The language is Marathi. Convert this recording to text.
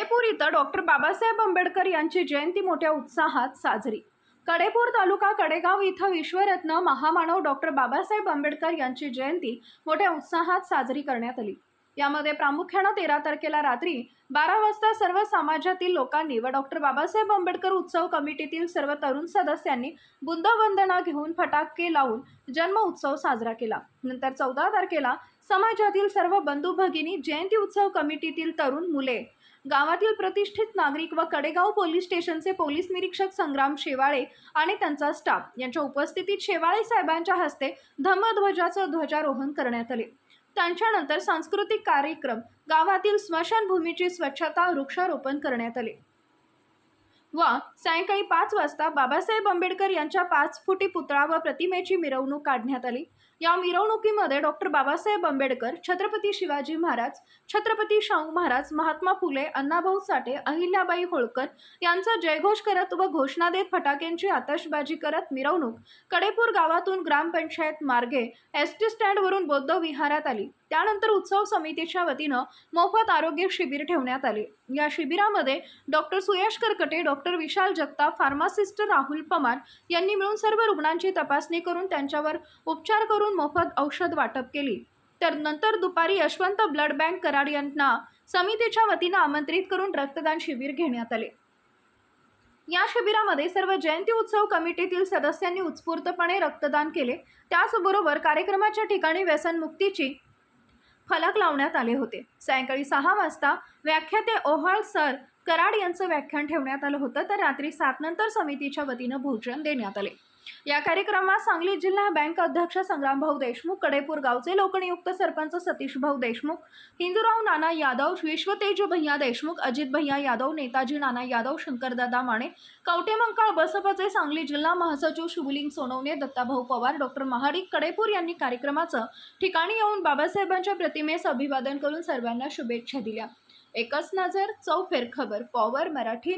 कडेपूर इथं डॉक्टर बाबासाहेब आंबेडकर यांची जयंती मोठ्या उत्साहात साजरी. कडेपूर तालुका कडेगाव इथं विश्वरत्न महामानव डॉक्टर बाबासाहेब आंबेडकर यांची जयंती मोठ्या उत्साहात साजरी करण्यात आली. यामध्ये प्रामुख्यानं तेरा तारखेला रात्री बारा वाजता सर्व समाजातील लोकांनी व डॉक्टर बाबासाहेब आंबेडकर उत्सव कमिटीतील सर्व तरुण सदस्यांनी बुद्धवंदना घेऊन फटाके लावून जन्म उत्सव साजरा केला. नंतर चौदा तारखेला समाजातील सर्व बंधू भगिनी जयंती उत्सव कमिटीतील तरुण मुले गावातील प्रतिष्ठित नागरिक व कडेगाव पोलीस स्टेशनचे पोलीस निरीक्षक संग्राम शेवाळे आणि त्यांचा स्टाफ यांच्या उपस्थितीत शेवाळे साहेबांच्या हस्ते धम्मध्वजाचं ध्वजारोहण करण्यात आले. त्यांच्यानंतर सांस्कृतिक कार्यक्रम गावातील स्मशानभूमीची स्वच्छता वृक्षारोपण करण्यात आले. व सायंकाळी पाच वाजता बाबासाहेब आंबेडकर यांच्या पाच फुटी पुतळा व प्रतिमेची मिरवणूक काढण्यात आली. या मिरवणुकीमध्ये डॉक्टर बाबासाहेब आंबेडकर छत्रपती शिवाजी महाराज छत्रपती शाहू महाराज महात्मा फुले अण्णाभाऊ साठे अहिल्याबाई होळकर यांचा जयघोष करत व घोषणा देत फटाक्यांची आतषबाजी करत मिरवणूक कडेपूर गावातून ग्रामपंचायत मार्गे एस टी स्टँडवरून बौद्ध विहारात आली. त्यानंतर उत्सव समितीच्या वतीनं मोफत आरोग्य शिबिर ठेवण्यात आले. या शिबिरामध्ये doctor Suyash Karkate doctor doctor Vishal Jagtap pharmacist Rahul Pamar यांनी मिळून सर्व रुग्णांची तपासणी करून त्यांच्यावर उपचार करून मोफत औषध वाटप केली. तर नंतर दुपारी यशवंत ब्लड बँक कराड यांना समितीच्या वतीनं आमंत्रित करून रक्तदान शिबिर घेण्यात आले. या शिबिरामध्ये सर्व जयंती उत्सव कमिटीतील सदस्यांनी उत्स्फूर्तपणे रक्तदान केले. त्याचबरोबर कार्यक्रमाच्या ठिकाणी व्यसनमुक्तीची फलक लावण्यात आले होते. सायंकाळी सहा वाजता व्याख्याते ओहाळ सर कराड यांचं व्याख्यान ठेवण्यात आलं होतं तर रात्री सात नंतर समितीच्या वतीनं भोजन देण्यात आले. या कार्यक्रमात सांगली जिल्हा बँक अध्यक्ष संग्रामभाऊ देशमुख कडेपूर गावचे लोकनियुक्त सरपंच सतीश भाऊ देशमुख हिंदूराव नाना यादव विश्वतेज भैया देशमुख अजित भैया यादव नेताजी नाना यादव शंकरदादा माने कवटेमंकाळ बसपाचे सांगली जिल्हा महासचिव शिवलिंग सोनवणे दत्ताभाऊ पवार डॉक्टर महाडिक कडेपूर यांनी कार्यक्रमाचं ठिकाणी येऊन बाबासाहेबांच्या प्रतिमेस अभिवादन करून सर्वांना शुभेच्छा दिल्या. एकच नजर चौफेर खबर पॉवर मराठी